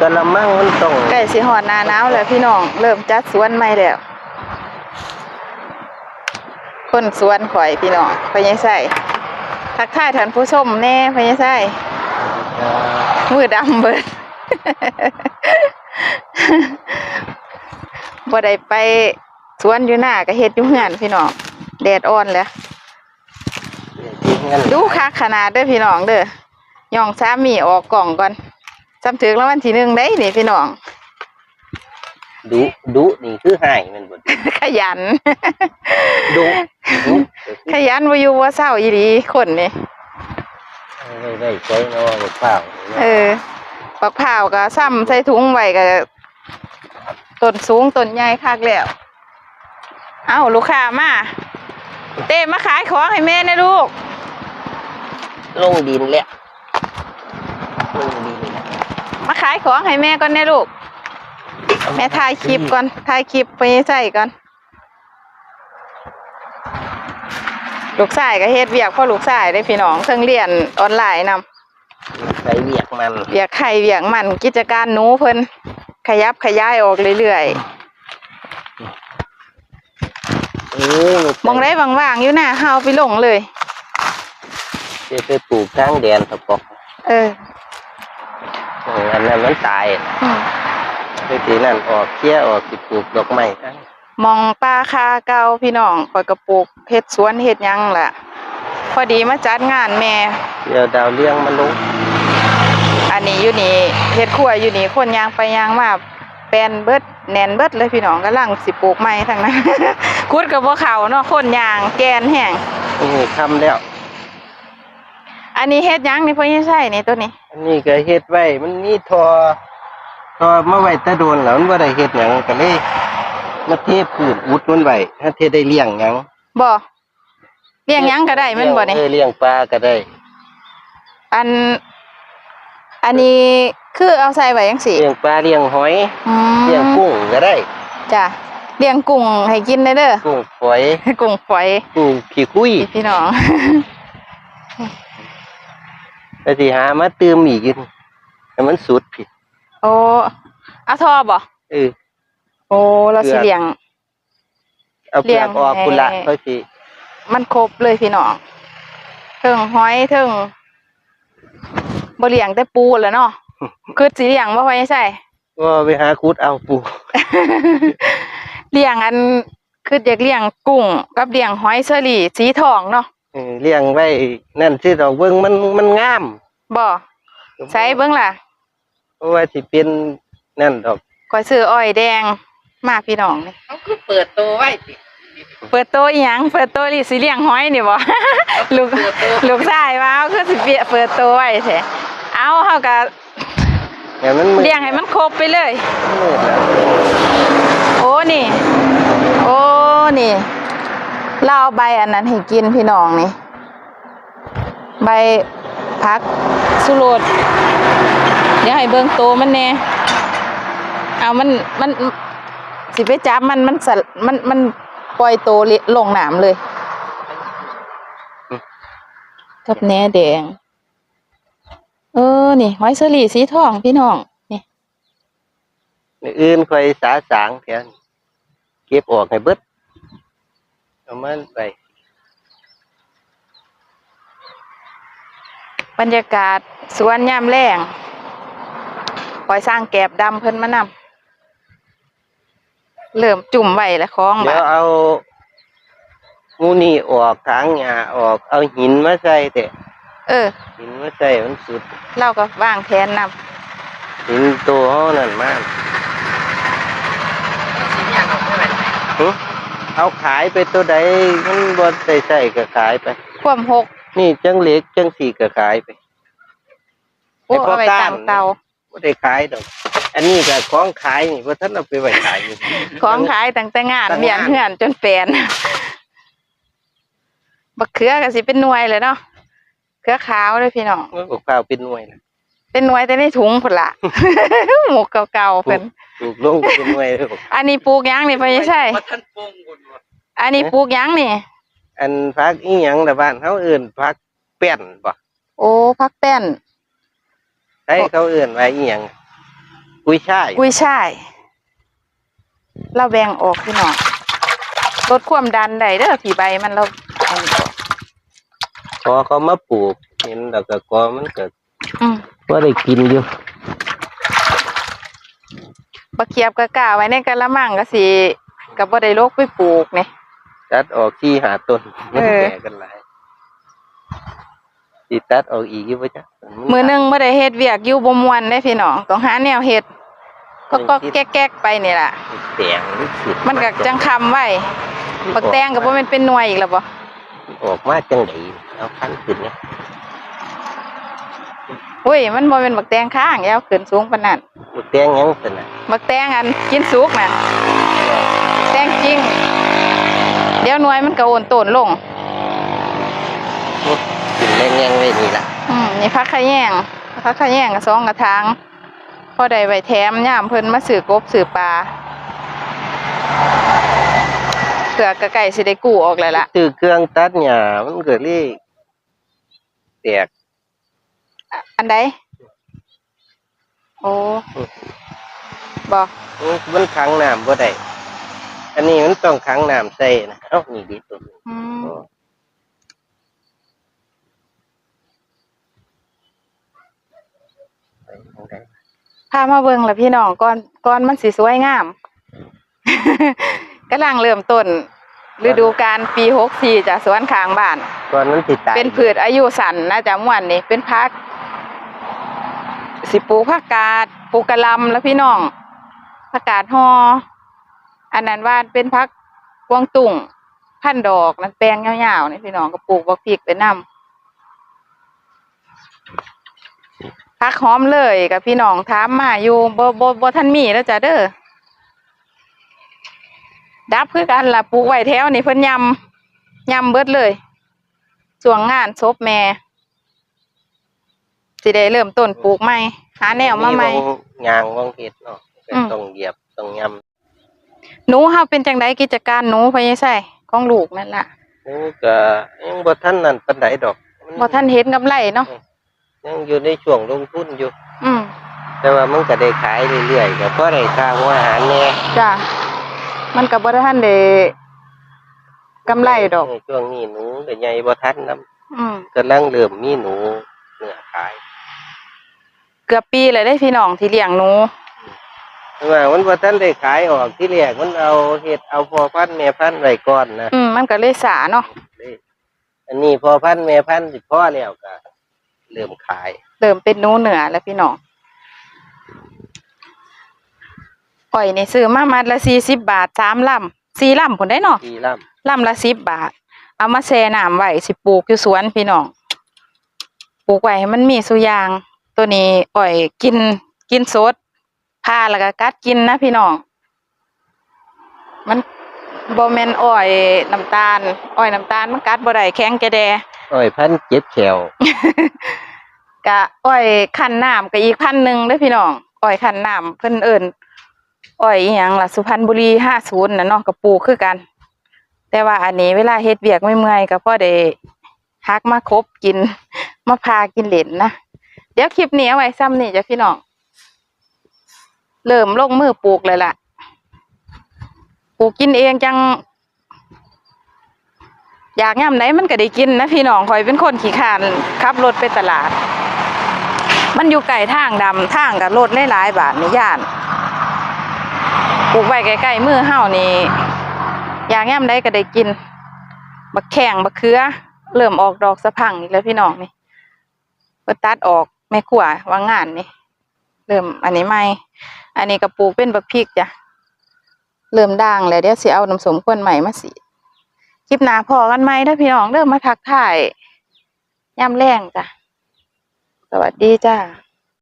กระมังมันต้องใกล้สิหอดหนาหนาวแล้วพี่น้องเริ่มจัดสวนใหม่แล้ว คนสวนข่อยพี่น้องพญายไส้ทักทายท่านผู้ชมแน่พญายไส้มือดำเบิด บ่ได้ไปสวนอยู่หน้าก็เฮ็ดอยู่เฮือนพี่น้องแดดอ่อนแล้ว ดูคักขนาดเด้อพี่น้องเด้อย่องสามีออกกล่องก่อน จำถึงแล้ววันที่หนึ่งได้นี่พี่น้อง ดุดุนี่คือหายมันบ่ขยัน ดุดุขยันว่าอยู่ว่าเศร้าอีหลีคนนี่ได้ได้ใช้เนาะกับข้าวเออปักเผาวก็ซ้ำใส่ถุงไว้ก็ต้นสูงต้นใหญ่คักแล้วเอ้าลูกค้ามา เต้มาขายของให้แม่นะลูก ลงดินแล้วลงดินแล้ว มาขายของให้แม่ก่อนนะลูก แม่ถ่ายคลิปก่อนถ่ายคลิปไปใส่ก่อน ลูกชายก็เฮ็ดเวียกพ่อลูกชายได้พี่น้องเพิ่งเรียนออนไลน์นำใช้เวียกมันเวียกไข่เวียกมันกิจการหนูเพิ่นขยับขยายออกเรื่อยๆมองได้ว่างๆอยู่หน้าเฮาไปลงเลยจะไปปลูกทางแดนตะปอกเออ อออันนั้นมันตายอืมไปทีนั่นออกเคี้ยออกสิปลูกดอกไม้กันมองป้าคาเก่าพี่น้องข่อยก็ปลูกเฮ็ดสวนเฮ็ดหยังล่ะ พอดีมาจัดงานแม่ เดี๋ยวดาวเลี้ยงมันลงอันนี้อยู่นี่เฮ็ดครัวอยู่นี่คนยางไปยางมาแปลนเบิดแน่นเบิดเลยพี่น้องกำลังสิปลูกใหม่ทั้งนั้น คุดกับบ่เข้าเนาะคนยางแกนแห้งนี่ทำแล้ว อันนี้เฮ็ดหยังนี่เพิ่นยังใช้นี่ตัวนี้อันนี้ก็เฮ็ดไว้ มันมีทอทอมาไว้แตะโดนแล้วมันบ่ได้เฮ็ดหยังก็เลยมาเทพื้นอุดมันไว้ถ้าเทได้เลี้ยงหยังบ่เลี้ยงหยังก็ได้แมันบ่นี่เออเลี้ยงปลาก็ได้อัน อันนี้คือเอาใส่ไว้จังซี่เลี้ยงปลาเลี้ยงหอยอืมเลี้ยงกุ้งก็ได้จ้ะเลี้ยงกุ้งให้กินได้เด้อกุ้งฝอยกุ้งฝอยกุ้งขี้คุยพี่น้อง แต่สิหามาเติมอีกอยู่ให้มันสุดผิด โอ้เอาทอบ่เออ โอ้เราสิเลี้ยง เอาเปลือกออกเลี้ยงพุ่นละให้เขาสิมันครบเลยพี่น้องเทิงหอยเทิงบ่เลี้ยงแต่ปูแหล้วเนาะ คือสิเลี้ยงบ่ค่อยใช่ ก็ไปหาคุดเอาปูเลี้ยงอันคืออยากเลี้ยงกุ้งกับเลี้ยงหอยเชอรี่สีทองเนาะ เออเลี้ยงไว้นั่นสิดอกเบิ่งมันมันงามบ่ใช้เบิ่งล่ะเพราะว่าสิเป็นนั่นดอกก้อยซื้ออ้อยแดงมาพี่น้องนี่เขาคือเปิดตัวไว้สิเปิดโตะอีหยังเปิดโตะนี่สิเลี้ยงหอยนี่บ่ ลูกเปิดตัวลูกชายว่าเอาคือสิเปียเปิดโตะไว้แท้เอาเฮาก็แต่มันมืดเลี้ยงให้มันครบไปเลย มืดแล้ว โอ้นี่ โอ้นี่ เราเอาใบอันนั้นให้กินพี่น้องนี่ ใบพักสุโรดเดี๋ยวให้เบิ่งโตมันแน่เอามันมันสิไปจับมันมันสะมันมันปล่อยโตเลลงน้ำเลยกับแหนแดง เออ นี่หอยเชอรี่สีทองพี่น้อง นี่อื่นคอยสาสางแทนเก็บออกให้เบิด มันไป บรรยากาศสวนยามแรงคอยสร้างแกบดำเพิ่นมานำเริ่มจุ่มไว้แล้วของเดี๋บายวดเอางูนี่ออกทางหญ้าออก เอาหินมาใส่แต่เออ หินมาใส่มันสุด เราก็วางแผนนหินตัวเฮานั่นมากสิ เนี่ยเอาไปไว้ไหนหึเอาขายไปตัวใดมันบ่ได้ใส่ก็ขายไปำความหกนี่จังเล็กจังสี่ก็ขายไปโอ้ไอ้พ่อเอาไว้ก้านตั้งเตาบ่ได้ขายดอก อันนี้ก็ของขายนี่บ่ทันเอาไปไว้ขายอยู่ ของขายตั้งแต่งานตั้งงานเบียนเฮือนจนแปลนบักเขือก็สิเป็นหน่วยเลยเนาะเขือขาวเลยพี่น้อง มันบอกข้าวเป็นหน่วยนะ เป็นหน่วยแต่ในถุงพุ่นละหมกเก่าๆเพิ่นปลูกลงเป็นหน่วยเลยบอกอันนี้ปลูกหยังนี่เพิ่นใช่ว่าท่านปรุงบุญว่าอันนี้ปลูกหยังนี่ อันพักอีหยังละบ้านเขาเอื่นพักแป้นบ่โอ้พักแป้น ใช้เขาเอื่นไว้อีหยังกุ้ยช่ายกุ้ยช่ายเราแบ่งออกพี่น้องลดความดันได้เด้อผีใบมันเราอันนี้ออกพอเขามาปลูกเห็นแล้วก็กอมันก็อืม บ่ได้กินอยู่บะเขียบกะกะไว้ในกะละมังก็สิกับบ่ได้โลกไปปลูกนี่ ตัดออกที่หาต้นมันเออแก่กันหลายสิตัดออกอีกอยู่บ่จ๊ะมือหนึงบ่ได้เฮ็ดเวียกอยู่บ่ม่วนเด้พี่น้องต้องหาแนวเฮ็ดก็ก็แก๊กๆไปนี่ล่ะ แตงรู้สึกมันก็จังคำไว้บักแตงก็บ่แม่นเป็นหน่วยอีกแล้วบ่ออกมาจังไดเอาคันขึ้นเนี่ย อุ้ยมันบ่แม่นบักแตงข้างยาวขึ้นสูงปานนั้นบักแตงหยังซั่นน่ะบักแตงอันกินสุกน่ะแตงจริง เดี๋ยวหน่วยมันก็โอนโตนลง กินแรงยังไว้นี่ล่ะอืมนี่พักขะแยงพักขะแยงกับสองกระถางพอได้ไว้แถมย่ามเพิ่นมาสือกบสือปลาเผื่อกระไก่สิได้กู้ออกเลยล่ะซื้อเครื่องตัดหญ้ามันก็เลยแตก อันใดโอ้บอกมันขังน้ำบ่ได้อันนี้มันต้องขังน้ำใส่นะเอ้านี่ดีตัวนี้อืมพามาเบิ่งละพี่น้องก่อนก่อนมันสิสวยงามกำลังเริ่มต้นฤดูกาลปีหกสี่จากสวนข้างบ้านก่อนมันสิตายเป็นพืชอายุสั้นนะจ๊ะม่วนนี่เป็นพัก สิปลูกผักกาดปลูกกะลำแล้วพี่น้องผักกาดฮออันนั้นว่าเป็นพักกวางตุ่งพันดอกนั่นแปลงยาวๆนี่พี่น้องก็ปลูกบักพริกไปนำพักหอมเลยกับพี่น้องถามมาอยู่บ่บ่บ่ทันมีแล้วจ้ะเด้อดับคือกันล่ะปลูกไว้แถวนี่เพิ่นยำยำเบิดเลยส่วงงานศพแม่ สิได้เริ่มต้นปลูกใหม่หาแนวมาใหม่วงยางวงเห็ดเนาะก็อืม ต้องเหยียบต้องยหนูเฮาเป็นจังไดกิจการหนูพะยายไส้ของลูกนั่นล่ะำนี่ก็ยังบ่ทันนั่นปานใดดอกมับ่ทันเห็นกำไรเนาะยังอยู่ในช่วงลงทุนอยู่ อืมแต่ว่ามันก็ได้ขายเรื่อยๆก็พอได้ค่าหัวอาหารแหน่จ้ะมันก็บ่ได้ทันได้กำไรดอกช่วงนี้หนูก็ใหญ่บ่ทันนํอืมกำลังเริ่มมีหนูเนื้อขาย เกือบปีเลยได้พี่น้องที่เลี้ยงหนูแต่ว่ามันบ่ทันได้ขายออกที่แรกมันเอาเฮ็ดเอาพอพันธุ์แม่พันธุ์ไว้ก่อนนะอืมมันก็เลยสาเนาะอันนี้พอพันธุ์แม่พันธุ์สิพอแล้วก็เริ่มขาย เริ่มเป็นหนูเหนือแล้วพี่น้องอ้อยนี่ซื้อมามัดละ40บาทสามลำสี่ลำพุ่นได้เนาะปีล่ลำละสิบบาท เอามาแช่น้ำไว้สิปลูกอยู่สวนพี่น้องปลูกไว้ให้มันมีสุอยาง ตัวนี้อ่อยกินกินสดพาแล้วก็กัดกินนะพี่น้อง มันบ่แม่นอ้อยน้ำตาลอ้อยน้ำตาลมันกัดบ่ได้แข็งแกแดำอ้อยพันธุ์เจ็บแขวกะอ้อยคันน้ำก็อีกพันหนึ่งเด้อพี่น้องอ้อยคันน้ำเพิ่นเอิ้นอ้อยอีหยังล่ะสุพรรณบุรี50น่ะเนาะก็ปลูกคือกัน แต่ว่าอันนี้เวลาเฮ็ดเวียกไม่เมื่อยๆก็พอได้ฮักมาคบกินมาพากินเหรนนะเดี๋ยวคลิปนี้เอาไว้ซ้ำนี่จ้ะพี่น้อง เริ่มลงมือปลูกเลยล่ะ ปลูกกินเองจัง อยากย่ำไหนมันก็ได้กินนะพี่น้องคอยเป็นคนขี้ขานขับรถไปตลาด มันอยู่ไกลทางดำทางกับรถหลายๆบาทนี่ย่าน ปลูกไว้ใกล้ๆมือเฮานี่อยากย่ำได้ก็ได้กินบักแข่งบักเขือ เริ่มออกดอกสะพังอีกแล้วพี่น้องนี่ตัดออก แม่ขัววางงานนี่เริ่มอันนี้ไหม่อันนี้ก็ปลูกเป็นบักพริกจ้ะเริ่มด่างแล้วเดี๋ยวสิเอาน้ำสมควนใหม่มาสิคลิปหนาพอกันไหมถ้าพี่น้องเริ่มมาทักทายย่ำแรงจ้ะสวัสดีจ้า